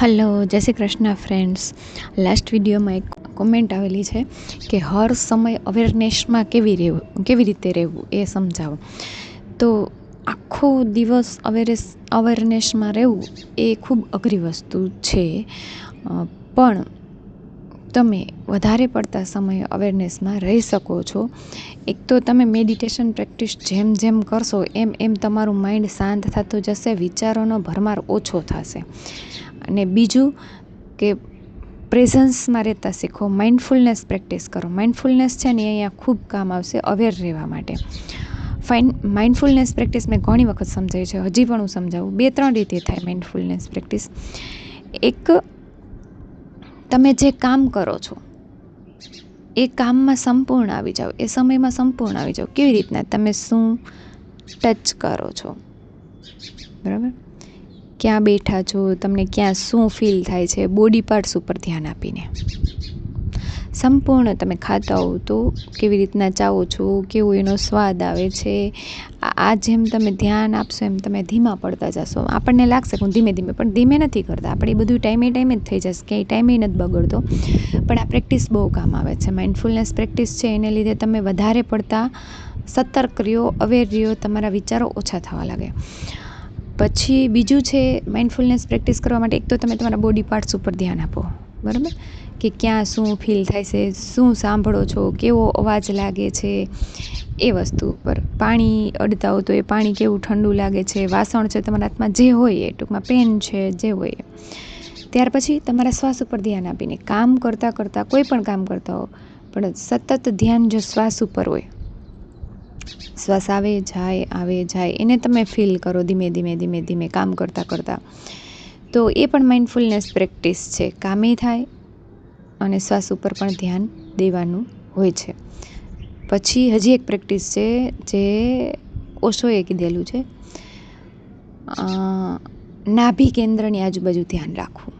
Hello જય Shri Krishna friends last વિડીયોમાં એક કોમેન્ટ આવેલી છે કે હર સમય અવેરનેસમાં કેવી રહેવું, કેવી રીતે રહેવું એ સમજાવો. તો આખો દિવસ અવેરેસ અવેરનેસમાં રહેવું એ ખૂબ અઘરી વસ્તુ છે. પણ તમે વધારે પડતા સમય અવેરનેસમાં રહી શકો છો. એક તો તમે મેડિટેશન પ્રેક્ટિસ જેમ જેમ કરશો, એમ એમ તમારું માઇન્ડ શાંત થતું જશે, વિચારોનો ભરમાર ઓછો થશે. અને બીજું કે પ્રેઝન્સમાં રહેતા શીખો માઇન્ડફુલનેસ પ્રેક્ટિસ કરો. માઇન્ડફુલનેસ છે ને અહીંયા ખૂબ કામ આવશે અવેર રહેવા માટે. ફાઇન માઇન્ડફુલનેસ પ્રેક્ટિસ મેં ઘણી વખત સમજાવી છે, હજી પણ હું સમજાવું. બે, ત્રણ રીતે થાય માઇન્ડફુલનેસ પ્રેક્ટિસ એક, તમે જે કામ કરો છો, એ કામમાં સંપૂર્ણ આવી જાઓ. એ સમયમાં સંપૂર્ણ આવી જાઓ. કેવી રીતના તમે શું ટચ કરો છો? બરાબર? ક્યાં બેઠા છો? તમને ક્યાં શું ફીલ થાય છે? બોડી પાર્ટ્સ ઉપર ધ્યાન આપીને. સંપૂર્ણ તમે ખાતા હો તો કેવી રીતના ચાવો છો? કેવો એનો સ્વાદ આવે છે? આ જેમ તમે ધ્યાન આપશો, એમ તમે ધીમા પડતા જશો. આપણને લાગશે કે હું ધીમે ધીમે, પણ ધીમે નથી કરતા. આપણે બધું ટાઈમે ટાઈમે જ થઈ જશે. ક્યાંય ટાઈમે નથી બગડતો. પણ આ પ્રેક્ટિસ બહુ કામ આવે છે. માઇન્ડફુલનેસ પ્રેક્ટિસ છે, એને લીધે તમે વધારે પડતા સતર્ક રહ્યો અવેર રહ્યો, તમારા વિચારો ઓછા થવા લાગે. પછી બીજું છે માઇન્ડફુલનેસ પ્રેક્ટિસ કરવા માટે એક તો તમે તમારા બોડી પાર્ટ્સ ઉપર ધ્યાન આપો, બરાબર? કે ક્યાં શું ફીલ થાય છે, શું સાંભળો છો, કેવો અવાજ લાગે છે, એ વસ્તુ ઉપર પાણી અડતા હો તો એ પાણી કેવું ઠંડુ લાગે છે, વાસણ છે તમારા હાથમાં, જે હોય એ, ટૂંકમાં પેન છે, જે હોય ત્યાર પછી તમારા શ્વાસ ઉપર ધ્યાન આપીને કામ કરતાં કરતાં, કોઈ પણ કામ કરતા હો, પણ સતત ધ્યાન જો શ્વાસ ઉપર હોય શ્વાસ આવે, જાય આવે, જાય. એને તમે ફીલ કરો ધીમે ધીમે ધીમે ધીમે, કામ કરતાં કરતાં. તો એ પણ માઇન્ડફુલનેસ પ્રેક્ટિસ છે. કામે થાય અને શ્વાસ ઉપર પણ ધ્યાન દેવાનું હોય છે. પછી હજી એક પ્રેક્ટિસ છે જે ઓશોએ કીધેલું છે. નાભી કેન્દ્રની આજુબાજુ ધ્યાન રાખવું.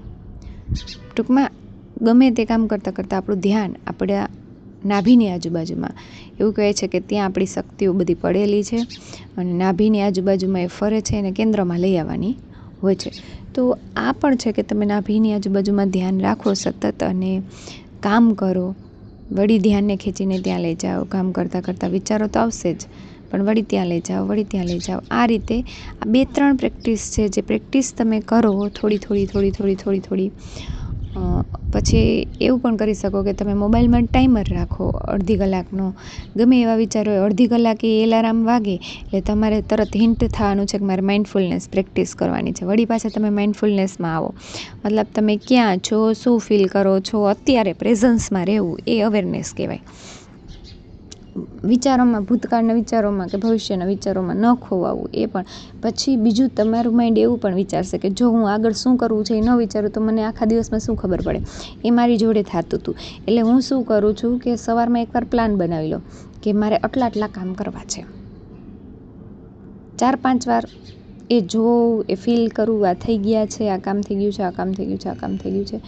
ટૂંકમાં ગમે તે કામ કરતાં કરતાં આપણું ધ્યાન આપણા નાભીની આજુબાજુમાં. એવું કહે છે કે ત્યાં આપણી શક્તિઓ બધી પડેલી છે અને નાભીની આજુબાજુમાં એ ફરે છે એને કેન્દ્રમાં લઈ આવવાની હોય છે. તો આ પણ છે કે તમે નાભીની આજુબાજુમાં ધ્યાન રાખો સતત અને કામ કરો. વળી ધ્યાનને ખેંચીને ત્યાં લઈ જાઓ. કામ કરતાં કરતાં વિચારો તો આવશે જ. પણ વળી ત્યાં લઈ જાઓ, વળી ત્યાં લઈ જાઓ. આ રીતે આ બે ત્રણ પ્રેક્ટિસ છે જે પ્રેક્ટિસ તમે કરો, થોડી થોડી થોડી થોડી થોડી થોડી પછી એવું પણ કરી શકો કે તમે મોબાઈલમાં ટાઈમર રાખો અડધી કલાકનો. ગમે એવા વિચારો હોય, અડધી કલાકે એલાર્મ વાગે, એટલે તમારે તરત હિન્ટ થવાનું છે કે મારે માઇન્ડફુલનેસ પ્રેક્ટિસ કરવાની છે. વળી પાછા તમે માઇન્ડફુલનેસમાં આવો. મતલબ તમે ક્યાં છો, શું ફીલ કરો છો, અત્યારે પ્રેઝન્સમાં રહેવું, એ અવેરનેસ કહેવાય. વિચારોમાં, ભૂતકાળના વિચારોમાં કે ભવિષ્યના વિચારોમાં ન ખોવાવું એ પણ. પછી બીજું તમારું માઇન્ડ એવું પણ વિચારશે કે જો હું આગળ શું કરવું છે એ ન વિચારું તો મને આખા દિવસમાં શું ખબર પડે? એ મારી જોડે થતું હતું એટલે હું શું કરું છું કે સવારમાં એકવાર પ્લાન બનાવી લો કે મારે આટલા આટલા કામ કરવા છે. ચાર પાંચ વાર એ જોઉં એ ફીલ કરું, આ થઈ ગયા છે, આ કામ થઈ ગયું છે, આ કામ થઈ ગયું છે, આ કામ થઈ ગયું છે.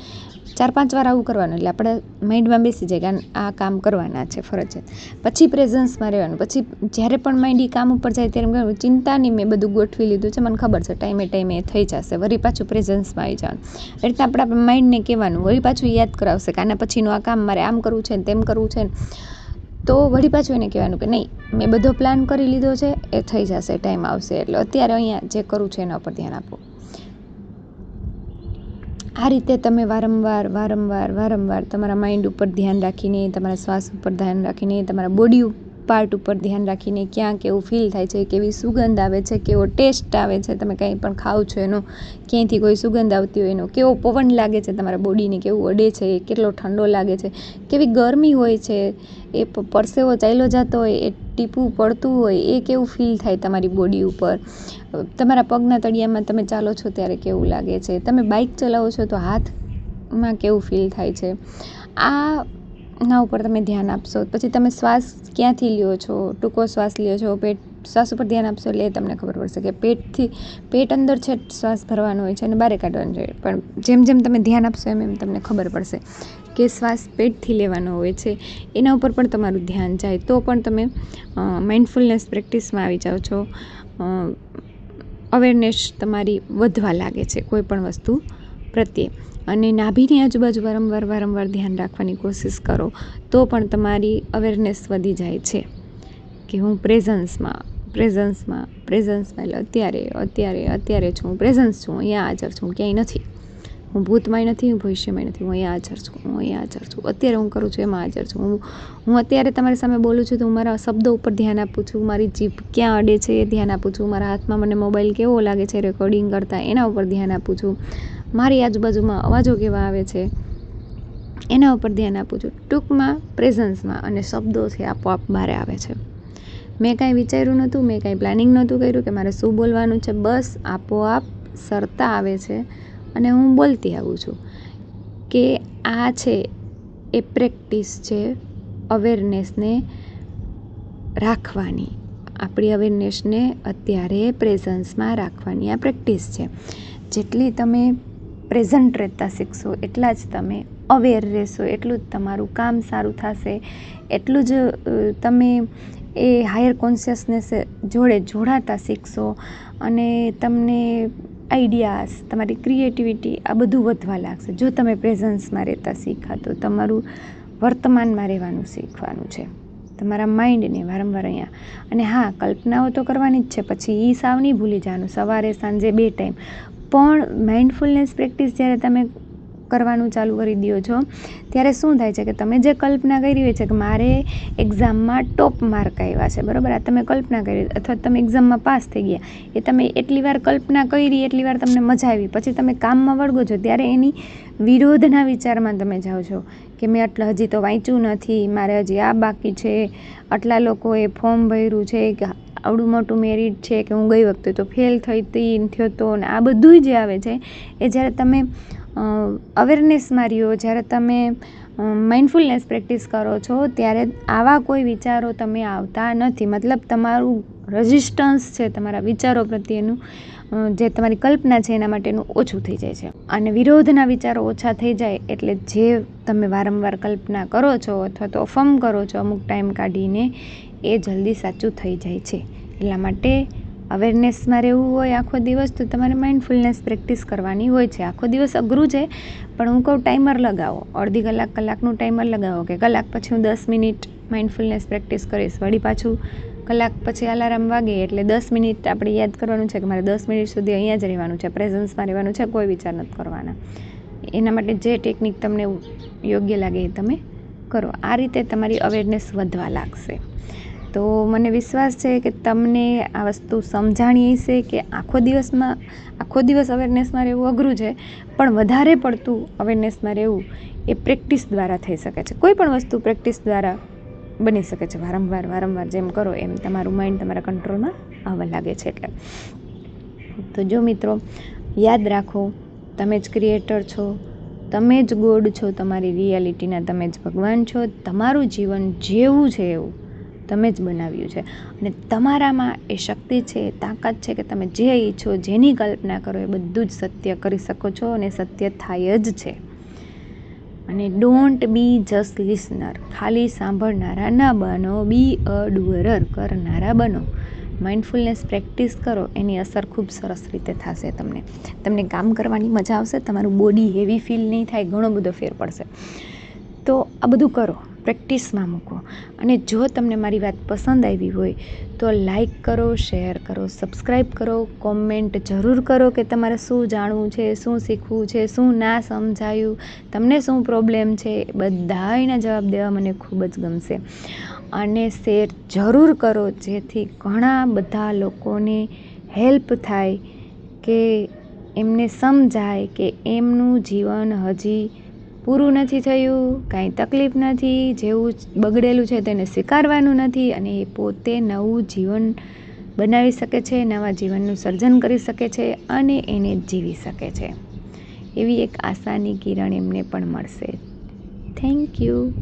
ચાર પાંચ વાર આવું કરવાનું, એટલે આપણે માઇન્ડમાં બેસી જાય કે આ કામ કરવાના છે, ફરજિયાત. પછી પ્રેઝન્સમાં રહેવાનું, પછી જ્યારે પણ માઇન્ડ એ કામ ઉપર જાય ત્યારે ચિંતાની મેં બધું ગોઠવી લીધું છે, મને ખબર છે ટાઈમે ટાઈમે એ થઈ જશે. વળી પાછું પ્રેઝન્સમાં આવી જવાનું. એ રીતે આપણે આપણા માઇન્ડને કહેવાનું, વળી પાછું યાદ કરાવશે કે આના પછીનું આ કામ મારે આમ કરવું છે ને તેમ કરવું છે ને. તો વળી પાછું એને કહેવાનું કે નહીં, મેં બધો પ્લાન કરી લીધો છે, એ થઈ જશે ટાઈમ આવશે. એટલે અત્યારે અહીંયા જે કરવું છે એના ઉપર ધ્યાન આપો. આ રીતે તમે વારંવાર વારંવાર વારંવાર તમારા માઇન્ડ ઉપર ધ્યાન રાખીને, તમારા શ્વાસ ઉપર ધ્યાન રાખીને, તમારા બોડી પાર્ટ ઉપર ધ્યાન રાખીને ક્યાં કેવું ફીલ થાય છે, કેવી સુગંધ આવે છે, કેવો ટેસ્ટ આવે છે, તમે કંઈ પણ ખાઓ છો એનો, ક્યાંયથી કોઈ સુગંધ આવતી હોય એનો, કેવો પવન લાગે છે તમારા બોડીને કેવું અડે છે, કેટલો ઠંડો લાગે છે, કેવી ગરમી હોય છે, એ પરસેવો ચાલ્યો જતો હોય, એ ટીપું પડતું હોય, એ કેવું ફીલ થાય તમારી બોડી ઉપર? તમારા પગના તળિયામાં તમે ચાલો છો ત્યારે કેવું લાગે છે? તમે બાઇક ચલાવો છો તો હાથમાં કેવું ફીલ થાય છે? આ ના ઉપર તમે ધ્યાન આપશો. પછી તમે શ્વાસ ક્યાંથી લ્યો છો? ટૂંકો શ્વાસ લ્યો છો? પેટ, શ્વાસ ઉપર ધ્યાન આપશો એટલે તમને ખબર પડશે કે પેટથી, પેટ અંદર છે શ્વાસ ભરવાનો હોય છે અને બહાર કાઢવાનો છે. પણ જેમ જેમ તમે ધ્યાન આપશો એમ એમ તમને ખબર પડશે કે શ્વાસ પેટથી લેવાનો હોય છે. એના ઉપર પણ તમારું ધ્યાન જાય. તો પણ તમે માઇન્ડફુલનેસ પ્રેક્ટિસમાં આવી જાઓ છો. અવેરનેસ તમારી વધવા લાગે છે કોઈ પણ વસ્તુ. પ્રત્યે. અને નાભીની આજુબાજુ વારંવાર વારંવાર ધ્યાન રાખવાની કોશિશ કરો, તો પણ તમારી અવેરનેસ વધી જાય છે. કે હું પ્રેઝન્સમાં પ્રેઝન્સમાં પ્રેઝન્સમાં એટલે અત્યારે અત્યારે અત્યારે છું, હું પ્રેઝન્સ છું અહીંયા હાજર છું ક્યાંય નથી. હું ભૂતમાંય નથી, હું ભવિષ્યમાંય નથી, હું અહીંયા હાજર છું, હું અહીંયા હાજર છું, અત્યારે હું કરું છું, એમાં હાજર છું. હું હું અત્યારે તમારી સામે બોલું છું તો હું મારા શબ્દો ઉપર ધ્યાન આપું છું, મારી જીભ ક્યાં અડે છે એ ધ્યાન આપું છું, મારા હાથમાં મને મોબાઈલ કેવો લાગે છે રેકોર્ડિંગ કરતાં એના ઉપર ધ્યાન આપું છું. મારી આજુબાજુમાં અવાજો કેવા આવે છે, એના ઉપર ધ્યાન આપું છું. ટૂંકમાં પ્રેઝન્સમાં અને શબ્દોથી આપોઆપ બહાર આવે છે. મેં કાંઈ વિચાર્યું નહોતું, મેં કાંઈ પ્લાનિંગ નહોતું કર્યું કે મારે શું બોલવાનું છે. બસ આપોઆપ સરતા આવે છે અને હું બોલતી આવું છું કે આ છે એ પ્રેક્ટિસ છે અવેરનેસને રાખવાની. આપણી અવેરનેસને અત્યારે પ્રેઝન્સમાં રાખવાની આ પ્રેક્ટિસ છે. જેટલી તમે પ્રેઝન્ટ રહેતા શીખશો, એટલા જ તમે અવેર રહેશો, એટલું જ તમારું કામ સારું થશે, એટલું જ તમે એ હાયર કોન્શિયસનેસ જોડે જોડાતા શીખશો અને તમને આઈડિયાસ તમારી ક્રિએટિવિટી આ બધું વધવા લાગશે. જો તમે પ્રેઝન્સમાં રહેતા શીખા તો તમારું વર્તમાનમાં રહેવાનું શીખવાનું છે. તમારા માઇન્ડને વારંવાર અહીંયા. અને હા, કલ્પનાઓ તો કરવાની જ છે, પછી એ સાવ નહીં ભૂલી જવાનું. સવારે સાંજે બે ટાઈમ પણ માઇન્ડફુલનેસ પ્રેક્ટિસ જ્યારે તમે કરવાનું ચાલુ કરી દો છો, ત્યારે શું થાય છે કે તમે જે કલ્પના કરી હોય છે કે મારે એક્ઝામમાં ટોપ માર્ક આવ્યા છે, બરાબર? આ તમે કલ્પના કરી, અથવા તમે એક્ઝામમાં પાસ થઈ ગયા, એ તમે એટલી વાર કલ્પના કરી, એટલી વાર તમને મજા આવી. પછી તમે કામમાં વળગો છો, ત્યારે એની વિરોધના વિચારમાં તમે જાઓ છો કે મેં આટલા હજી તો વાંચ્યું નથી, મારે હજી આ બાકી છે, આટલા લોકોએ ફોર્મ ભર્યું છે, કે આવડું મોટું મેરિટ છે કે હું ગઈ વખતે તો ફેલ થઈ હતી થયો તો ને આ બધું જે આવે છે, એ જ્યારે તમે અવેરનેસમાં રહ્યો, જ્યારે તમે માઇન્ડફુલનેસ પ્રેક્ટિસ કરો છો, ત્યારે આવા કોઈ વિચારો તમે આવતા નથી. મતલબ તમારું રઝિસ્ટન્સ છે, તમારા વિચારો પ્રત્યેનું જે તમારી કલ્પના છે, એના માટેનું ઓછું થઈ જાય છે. અને વિરોધના વિચારો ઓછા થઈ જાય, એટલે જે તમે વારંવાર કલ્પના કરો છો, અથવા તો અફમ કરો છો, અમુક ટાઈમ કાઢીને એ જલ્દી સાચું થઈ જાય છે. એટલા માટે અવેરનેસમાં રહેવું હોય આખો દિવસ તો તમારે માઇન્ડફુલનેસ પ્રેક્ટિસ કરવાની હોય છે. આખો દિવસ અઘરું છે, પણ હું કહું ટાઈમર લગાવો. અડધી કલાક કલાકનું ટાઈમર લગાવો કે કલાક પછી હું દસ મિનિટ માઇન્ડફુલનેસ પ્રેક્ટિસ કરીશ. વળી પાછું કલાક પછી અલાર્મ વાગે એટલે દસ મિનિટ આપણે યાદ કરવાનું છે કે મારે દસ મિનિટ સુધી અહીંયા જ રહેવાનું છે પ્રેઝન્સમાં રહેવાનું છે, કોઈ વિચાર નથી કરવાના. એના માટે જે ટેકનિક તમને યોગ્ય લાગે એ તમે કરો. આ રીતે તમારી અવેરનેસ વધવા લાગશે. તો મને વિશ્વાસ છે કે તમને આ વસ્તુ સમજાણી હશે કે આખો દિવસમાં, આખો દિવસ અવેરનેસમાં રહેવું અઘરું છે, પણ વધારે પડતું અવેરનેસમાં રહેવું એ પ્રેક્ટિસ દ્વારા થઈ શકે છે. કોઈ પણ વસ્તુ પ્રેક્ટિસ દ્વારા બની શકે છે. વારંવાર વારંવાર જેમ કરો એમ તમારું માઇન્ડ તમારા કંટ્રોલમાં આવવા લાગે છે એટલે. તો જો મિત્રો, યાદ રાખો, તમે જ ક્રિએટર છો, તમે જ ગોડ છો, તમારી રિયાલિટીના તમે જ ભગવાન છો, તમારું જીવન જેવું છે એવું. તમે જ બનાવ્યું છે. અને તમારામાં એ શક્તિ છે તાકાત છે કે તમે જે ઈચ્છો, જેની કલ્પના કરો, એ બધું જ સત્ય કરી શકો છો અને સત્ય થાય જ છે. અને ડોન્ટ બી જસ્ટ લિસનર ખાલી સાંભળનારા ના બનો બી અ ડુઅરર કરનારા બનો. માઇન્ડફુલનેસ પ્રેક્ટિસ કરો, એની અસર ખૂબ સરસ રીતે થશે તમને. તમને કામ કરવાની મજા આવશે, તમારું બોડી હેવી ફીલ નહીં થાય, ઘણો બધો ફેર પડશે. તો આ બધું કરો. પ્રેક્ટિસમાં મૂકો. અને જો તમને મારી વાત પસંદ આવી હોય, તો લાઈક કરો, શેર કરો સબસ્ક્રાઈબ કરો, કોમેન્ટ જરૂર કરો કે તમારે શું જાણવું છે, શું શીખવું છે, શું ના સમજાયું, તમને શું પ્રોબ્લેમ છે બધાના જવાબ દેવા મને ખૂબ જ ગમશે. અને શેર જરૂર કરો, જેથી ઘણા બધા લોકોને હેલ્પ થાય કે એમને સમજાય કે એમનું જીવન હજી પૂરું નથી થયું, કાંઈ તકલીફ નથી, જેવું બગડેલું છે તેને સ્વીકારવાનું નથી અને એ પોતે નવું જીવન બનાવી શકે છે, નવા જીવનનું સર્જન કરી શકે છે અને એને જીવી શકે છે. એવી એક આશાની કિરણ એમને પણ મળશે. Thank you